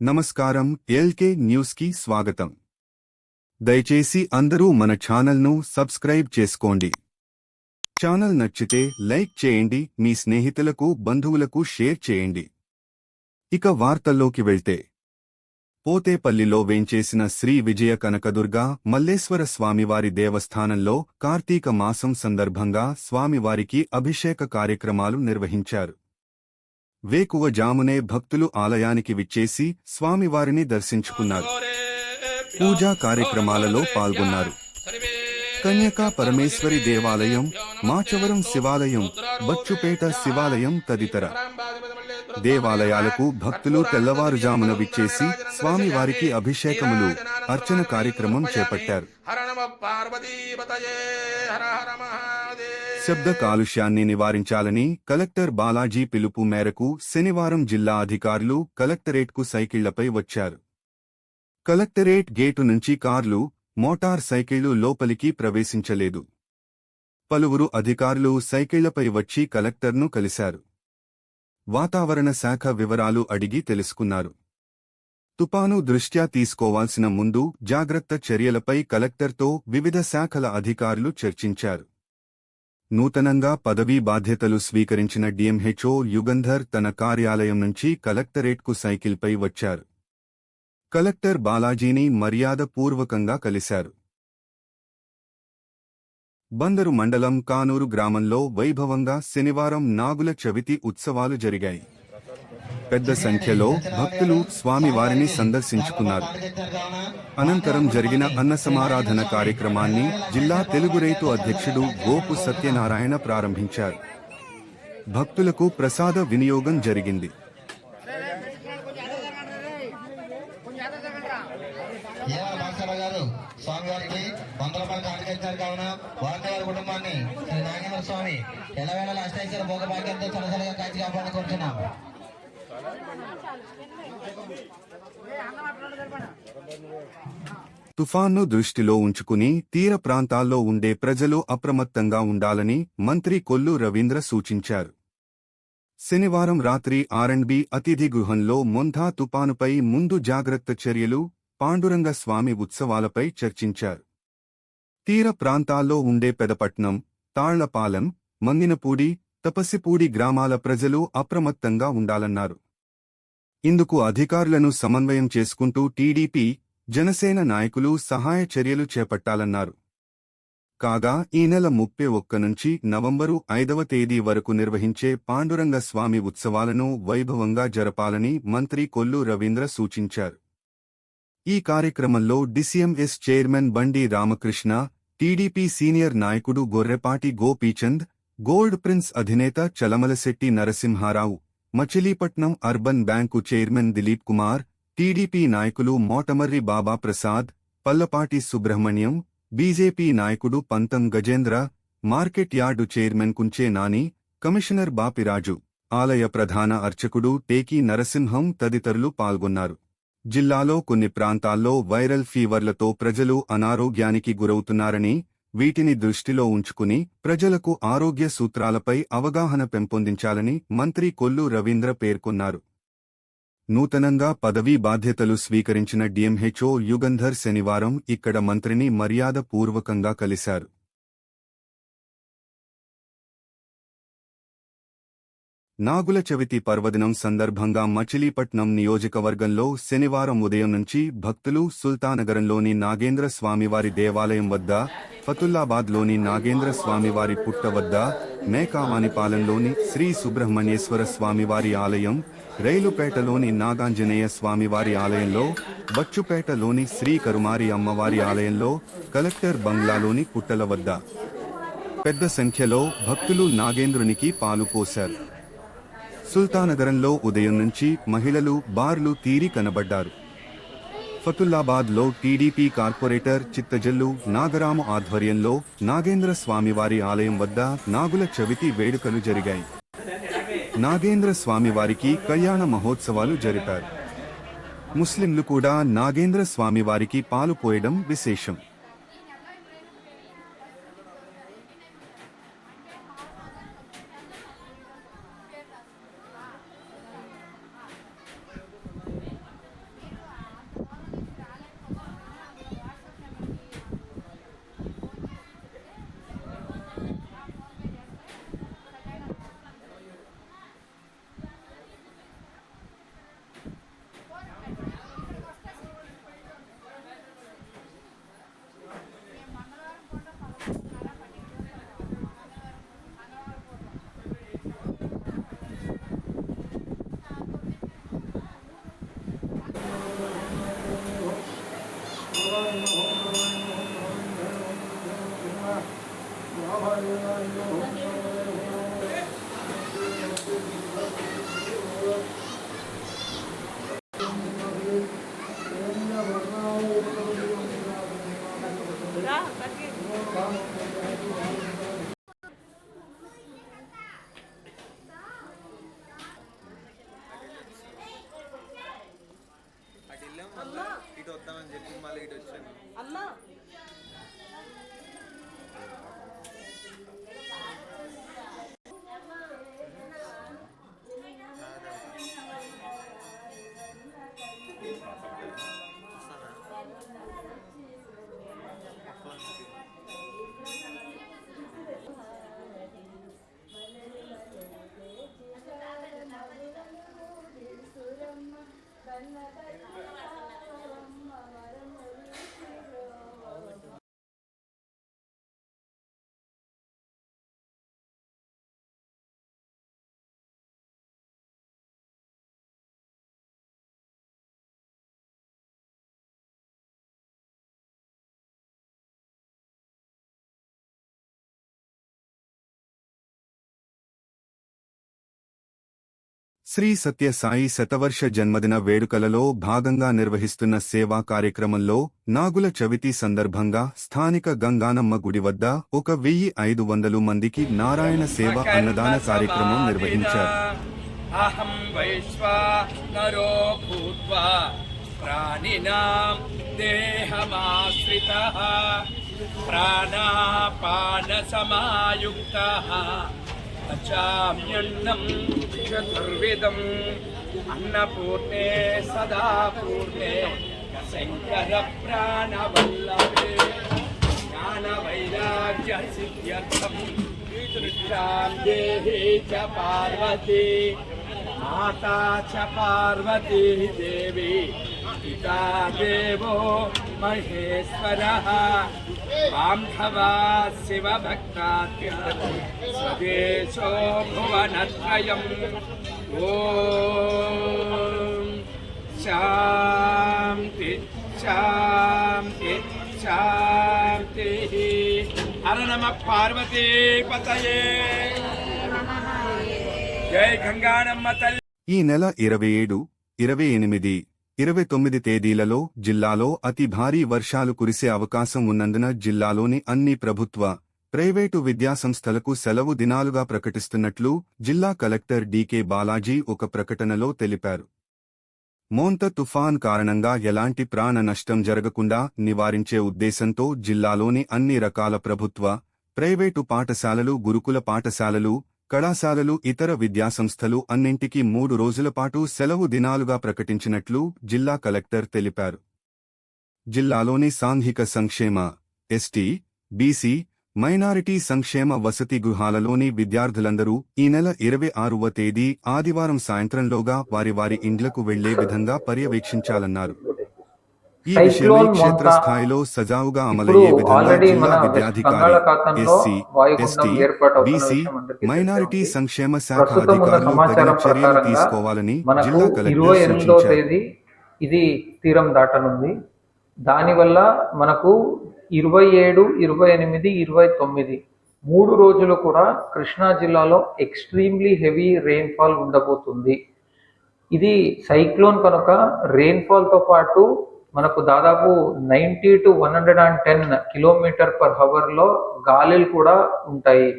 నమస్కారం ఎల్కే న్యూస్కి స్వాగతం. దయచేసి అందరూ మన ఛానల్ను సబ్స్క్రైబ్ చేసుకోండి. ఛానల్ నచ్చితే లైక్ చేయండి మీ స్నేహితులకు బంధువులకు షేర్ చేయండి. ఇక వార్తల్లోకి వెళ్తే. పోతేపల్లిలో వేంచేసిన శ్రీ విజయ కనకదుర్గ మల్లేశ్వర స్వామివారి దేవస్థానంలో కార్తీక మాసం సందర్భంగా స్వామివారికి అభిషేక కార్యక్రమాలు నిర్వహించారు. వేకువ జామునే భక్తులు ఆలయానికి విచ్చేసి స్వామివారిని దర్శించుకున్నారు. పూజా కార్యక్రమాలలో పాల్గొన్నారు. కన్యకా పరమేశ్వరి దేవాలయం మాచవరం శివాలయం బచ్చుపేట శివాలయం తదితర. దేవాలయాలకు భక్తులు తెల్లవారుజామున విచ్చేసి స్వామివారికి అభిషేకములు అర్చన కార్యక్రమం చేపట్టారు. శబ్ద కాలుష్యాన్ని నివారించాలని కలెక్టర్ బాలాజీ పిలుపు మేరకు శనివారం జిల్లా అధికారులు కలెక్టరేట్కు సైకిళ్ళపై వచ్చారు. కలెక్టరేట్ గేటు నుంచి కార్లు మోటార్ సైకిళ్ళు లోపలికి ప్రవేశించలేదు. పలువురు అధికారులు సైకిళ్ళపై వచ్చి కలెక్టర్ను కలిశారు. వాతావరణ శాఖ వివరాలు అడిగి తెలుసుకున్నారు. తుపాను దృష్ట్యా తీసుకోవాల్సిన ముందు జాగ్రత్త చర్యలపై కలెక్టర్తో వివిధ శాఖల అధికారులు చర్చించారు. నూతనంగా పదవీ బాధ్యతలు స్వీకరించిన డిఎంహెచ్ఓ యుగంధర్ తన కార్యాలయం నుంచి కలెక్టరేట్కు సైకిల్పై వచ్చారు. కలెక్టర్ బాలాజీని మర్యాదపూర్వకంగా కలిశారు. బందరు మండలం కానూరు గ్రామంలో వైభవంగా శనివారం నాగుల చవితి ఉత్సవాలు జరిగాయి. పెద్ద సంఖ్యలో భక్తులు స్వామివారిని సందర్శించుకున్నారు. అనంతరం జరిగిన అన్న సమారాధన కార్యక్రమాన్ని జిల్లా తెలుగు రైతు అధ్యక్షుడు గోపు సత్యనారాయణ ప్రారంభించారు. భక్తులకు ప్రసాద వినియోగం జరిగింది. స్వామివారికి వంద రూపాయలు కానుకొచ్చారు కావున వారిని వారి కుటుంబాన్ని శ్రీ నాగేంద్ర స్వామి ఎలవేళ అష్టైశ్వర భోగ భాగ్యంతో చలసలగా కాచి కాపాడుకుంటున్నాము తుఫాన్ను దృష్టిలో ఉంచుకుని తీర ప్రాంతాల్లో ఉండే ప్రజలు అప్రమత్తంగా ఉండాలని మంత్రి కొల్లు రవీంద్ర సూచించారు. శనివారం రాత్రి ఆర్ఎండ్బి అతిథి గృహంలో మొంధా తుపానుపై ముందు జాగ్రత్త చర్యలు పాండురంగ స్వామి ఉత్సవాలపై చర్చించారు. తీర ప్రాంతాల్లో ఉండే పెదపట్నం తాళ్ళపాలెం మంగినపూడి తపసిపూడి గ్రామాల ప్రజలు అప్రమత్తంగా ఉండాలన్నారు. ఇందుకు అధికారులను సమన్వయం చేసుకుంటూ టీడీపీ జనసేన నాయకులు సహాయ చర్యలు చేపట్టాలన్నారు. కాగా ఈ నెల ముప్పై ఒక్క నుంచి నవంబరు ఐదవ తేదీ వరకు నిర్వహించే పాండురంగ స్వామి ఉత్సవాలను వైభవంగా జరపాలని మంత్రి కొల్లు రవీంద్ర సూచించారు. ఈ కార్యక్రమంలో డిసిఎంఎస్ చైర్మన్ బండి రామకృష్ణ టీడీపీ సీనియర్ నాయకుడు గొర్రెపాటి గోపీచంద్ గోల్డ్ ప్రిన్స్ అధినేత Chalamalasetti Narasimharao Machilipatnam urban bank chairman Dileep Kumar TDP నాయకులు మోటమర్రి బాబా ప్రసాద్ పల్లపాటి సుబ్రహ్మణ్యం బీజేపీ నాయకుడు Pantham Gajendra market yard chairman Kunche Nani commissioner Bapiraju ఆలయ ప్రధాన అర్చకుడు టేకీ నరసింహం తదితరులు పాల్గొన్నారు. జిల్లాలో కొన్ని ప్రాంతాల్లో వైరల్ ఫీవర్లతో ప్రజలు అనారోగ్యానికి గురవుతున్నారని వీటిని దృష్టిలో ఉంచుకుని ప్రజలకు ఆరోగ్య సూత్రాలపై అవగాహన పెంపొందించాలని మంత్రి కొల్లు రవీంద్ర పేర్కొన్నారు. నూతనంగా పదవీ బాధ్యతలు స్వీకరించిన డిఎంహెచ్ఓ యుగంధర్ శనివారం ఇక్కడ మంత్రిని మర్యాదపూర్వకంగా కలిశారు. నాగుల చవితి పర్వదినం సందర్భంగా మచిలీపట్నం నియోజకవర్గంలో శనివారం ఉదయం నుంచి భక్తులు సుల్తానగరంలోని నాగేంద్ర స్వామివారి దేవాలయం వద్ద ఫతుల్లాబాద్లోని నాగేంద్ర స్వామివారి పుట్ట వద్ద మేకావానిపాలెంలోని శ్రీ సుబ్రహ్మణ్యేశ్వర స్వామివారి ఆలయం రైలుపేటలోని నాగాంజనేయ స్వామివారి ఆలయంలో బచ్చుపేటలోని శ్రీ కరుమారి అమ్మవారి ఆలయంలో కలెక్టర్ బంగ్లాలోని పుట్టల వద్ద. పెద్ద సంఖ్యలో భక్తులు నాగేంద్రునికి పాలు పోశారు. సుల్తానగరంలో ఉదయం నుంచి మహిళలు బార్లు తీరి కనబడ్డారు. ఫతుల్లాబాద్లో టీడీపీ కార్పొరేటర్ చిత్తజల్లు నాగరాము ఆధ్వర్యంలో నాగేంద్ర స్వామివారి ఆలయం వద్ద నాగుల చవితి వేడుకలు జరిగాయి. నాగేంద్ర స్వామివారికి కళ్యాణ మహోత్సవాలు జరిపారు. ముస్లింలు కూడా నాగేంద్ర స్వామివారికి పాలు పోయడం విశేషం. మళ్ళీ ఇటు వచ్చాను అమ్మా శ్రీ సత్యసాయి శతవర్ష జన్మదిన వేడుకలలో భాగంగా నిర్వహిస్తున్న సేవా కార్యక్రమంలో నాగుల చవితి సందర్భంగా స్థానిక గంగానమ్మ గుడి వద్ద ఒక వెయ్యి ఐదు వందలు మందికి నారాయణ సేవ అన్నదాన కార్యక్రమం నిర్వహించారు. ప్రాణాపాన సమాయుక్త पचाम्यन्नं चतुर्विदम् अन्नपूर्णे सदा पूर्णे शङ्करप्राणवल्लभे। ज्ञानवैराग्यसिद्ध्यर्थं तृष्णां देहि च पार्वती। माता च पार्वती देवी। पिता देवो महेश्वरः। చ పార్వతీ దేవి పితా దేవో మహేశ్వర బాంధవా శివభక్తాత్య స్వదేశో భువనత్రయం ఓం శాంతి శాంతి శాంతి హర నమ పార్వతీ పతయే జై గంగానమ్మ తల్లి ఈ నెల ఇరవై ఏడు ఇరవై ఎనిమిది ఇరవై తొమ్మిది తేదీలలో జిల్లాలో అతి భారీ వర్షాలు కురిసే అవకాశం ఉన్నందున జిల్లాలోని అన్ని ప్రభుత్వ ప్రైవేటు విద్యాసంస్థలకు సెలవు దినాలుగా ప్రకటిస్తున్నట్లు జిల్లా కలెక్టర్ డీకే బాలాజీ ఒక ప్రకటనలో తెలిపారు. మోంత తుఫాన్ కారణంగా ఎలాంటి ప్రాణ నష్టం జరగకుండా నివారించే ఉద్దేశంతో జిల్లాలోని అన్ని రకాల ప్రభుత్వ ప్రైవేటు పాఠశాలలు గురుకుల పాఠశాలలు కళాశాలలు ఇతర విద్యాసంస్థలు అన్నింటికీ మూడు రోజుల పాటు సెలవు దినాలుగా ప్రకటించినట్లు జిల్లా కలెక్టర్ తెలిపారు. జిల్లాలోని సాంఘిక సంక్షేమ ఎస్టీ బీసీ మైనారిటీ సంక్షేమ వసతి గృహాలలోని విద్యార్థులందరూ ఈ నెల ఇరవై ఆరువ తేదీ ఆదివారం సాయంత్రంలోగా వారి వారి ఇండ్లకు వెళ్ళే విధంగా పర్యవేక్షించాలన్నారు. ఈ విషయమై క్షేత్రస్థాయిలో సజావుగా అమలయ్యే విధంగా జిల్లా విద్యాధికారి ఎస్సీ ఎస్టీ బీసీ మైనారిటీ. సంక్షేమ శాఖ అధికారులు తగిన చర్యలు తీసుకోవాలని జిల్లా కలెక్టర్ సూచించారు తేదీ ఇది తీరం దాటనుంది దానివల్ల మనకు ఇరవై ఏడు ఇరవై ఎనిమిది ఇరవై తొమ్మిది మూడు రోజులు కూడా కృష్ణా జిల్లాలో ఎక్స్ట్రీమ్లీ హెవీ రెయిన్ఫాల్ ఉండబోతుంది ఇది సైక్లోన్ కనుక రెయిన్ఫాల్తో పాటు మనకు దాదాపు ninety to one hundred and ten kilometre per హవర్లో గాలిలు గాలులు కూడా ఉంటాయి.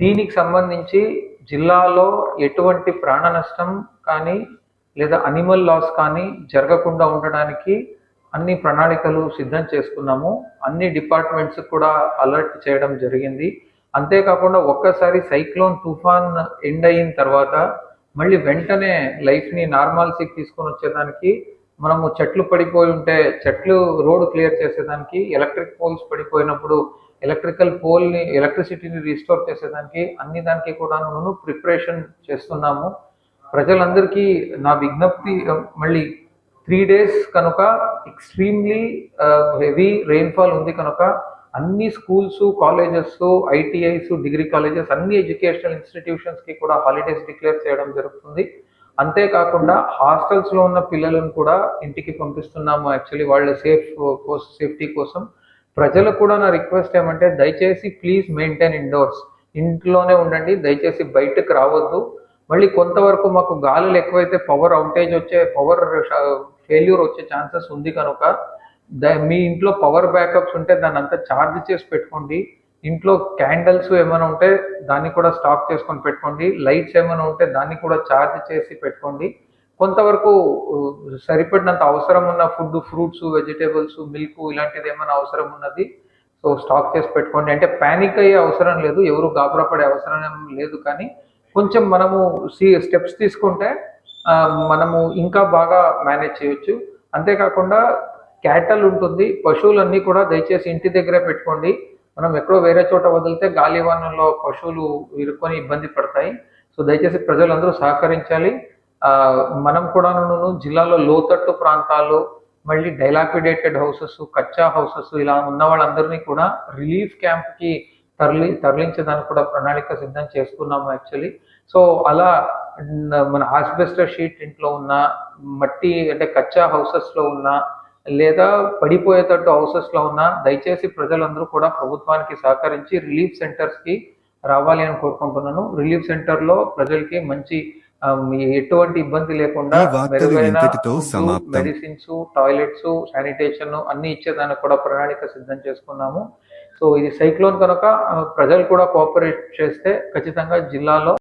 దీనికి సంబంధించి జిల్లాలో ఎటువంటి ప్రాణ నష్టం కానీ లేదా అనిమల్ లాస్ కానీ జరగకుండా ఉండడానికి అన్ని ప్రణాళికలు సిద్ధం చేసుకున్నాము. అన్ని డిపార్ట్మెంట్స్ కూడా అలర్ట్ చేయడం జరిగింది. అంతేకాకుండా ఒక్కసారి సైక్లోన్ తుఫాన్ ఎండ్ అయిన తర్వాత మళ్ళీ వెంటనే లైఫ్ని నార్మాల్సీకి తీసుకొని వచ్చేదానికి మనము చెట్లు పడిపోయి ఉంటే చెట్లు రోడ్ క్లియర్ చేసేదానికి ఎలక్ట్రిక్ పోల్స్ పడిపోయినప్పుడు ఎలక్ట్రికల్ పోల్ని ఎలక్ట్రిసిటీని రీస్టోర్ చేసేదానికి అన్ని దానికి కూడా నేను ప్రిపరేషన్ చేస్తున్నాము. ప్రజలందరికీ నా విజ్ఞప్తి మళ్ళీ త్రీ డేస్ కనుక ఎక్స్ట్రీమ్లీ హెవీ రెయిన్ఫాల్ ఉంది కనుక అన్ని schools colleges ITIs degree colleges అన్ని ఎడ్యుకేషనల్ ఇన్స్టిట్యూషన్స్కి కూడా హాలిడేస్ డిక్లేర్ చేయడం జరుగుతుంది. అంతేకాకుండా హాస్టల్స్లో ఉన్న పిల్లలను కూడా ఇంటికి పంపిస్తున్నాము. యాక్చువల్లీ వాళ్ళ సేఫ్ సేఫ్టీ కోసం ప్రజలకు కూడా నా రిక్వెస్ట్ ఏమంటే దయచేసి ప్లీజ్ మెయింటైన్ ఇండోర్స్. ఇంట్లోనే ఉండండి దయచేసి బయటకు రావద్దు. మళ్ళీ కొంతవరకు మాకు గాలులు ఎక్కువైతే పవర్ అవుటేజ్ వచ్చే పవర్ ఫెయిల్యూర్ వచ్చే ఛాన్సెస్ ఉంది కనుక మీ ఇంట్లో పవర్ బ్యాకప్స్ ఉంటే దాన్ని అంతా ఛార్జ్ చేసి పెట్టుకోండి. ఇంట్లో క్యాండిల్స్ ఏమైనా ఉంటే దాన్ని కూడా స్టాక్ చేసుకొని పెట్టుకోండి. లైట్స్ ఏమైనా ఉంటే దాన్ని కూడా ఛార్జ్ చేసి పెట్టుకోండి. కొంతవరకు సరిపడినంత అవసరం ఉన్న ఫుడ్ ఫ్రూట్స్ వెజిటేబుల్స్ మిల్క్ ఇలాంటిది ఏమైనా అవసరం ఉన్నది సో స్టాక్ చేసి పెట్టుకోండి. అంటే ప్యానిక్ అయ్యే అవసరం లేదు ఎవరు గాబరా పడే అవసరం లేదు కానీ కొంచెం మనము సి స్టెప్స్ తీసుకుంటే మనము ఇంకా బాగా మేనేజ్ చేయొచ్చు. అంతేకాకుండా క్యాటల్ ఉంటుంది పశువులన్నీ కూడా దయచేసి ఇంటి దగ్గరే పెట్టుకోండి. మనం ఎక్కడో వేరే చోట వదిలితే గాలివానంలో పశువులు ఇరుక్కొని ఇబ్బంది పడతాయి. సో దయచేసి ప్రజలందరూ సహకరించాలి. మనం కూడాను జిల్లాలో లోతట్టు ప్రాంతాలు మళ్ళీ డైలాపిడేటెడ్ హౌసెస్ కచ్చా హౌసెస్ ఇలా ఉన్న వాళ్ళందరినీ కూడా రిలీఫ్ క్యాంప్కి తరలి తరలించడానికి కూడా ప్రణాళిక సిద్ధం చేసుకున్నాము యాక్చువల్లీ. సో అలా మన ఆస్బెస్టర్ షీట్ ఇంట్లో ఉన్న మట్టి అంటే కచ్చా హౌసెస్లో ఉన్న లేదా పడిపోయేటట్టు హౌసెస్లో ఉన్న దయచేసి ప్రజలందరూ కూడా ప్రభుత్వానికి సహకరించి రిలీఫ్ సెంటర్స్కి రావాలి అని కోరుకుంటున్నాను రిలీఫ్ సెంటర్లో ప్రజలకి మంచి ఎటువంటి ఇబ్బంది లేకుండా మెరుగైన. మెడిసిన్స్ టాయిలెట్స్ శానిటేషన్ అన్ని ఇచ్చేదానికి కూడా ప్రణాళిక సిద్ధం చేసుకున్నాము సో ఇది సైక్లోన్ కనుక ప్రజలు కూడా కోఆపరేట్ చేస్తే ఖచ్చితంగా జిల్లాలో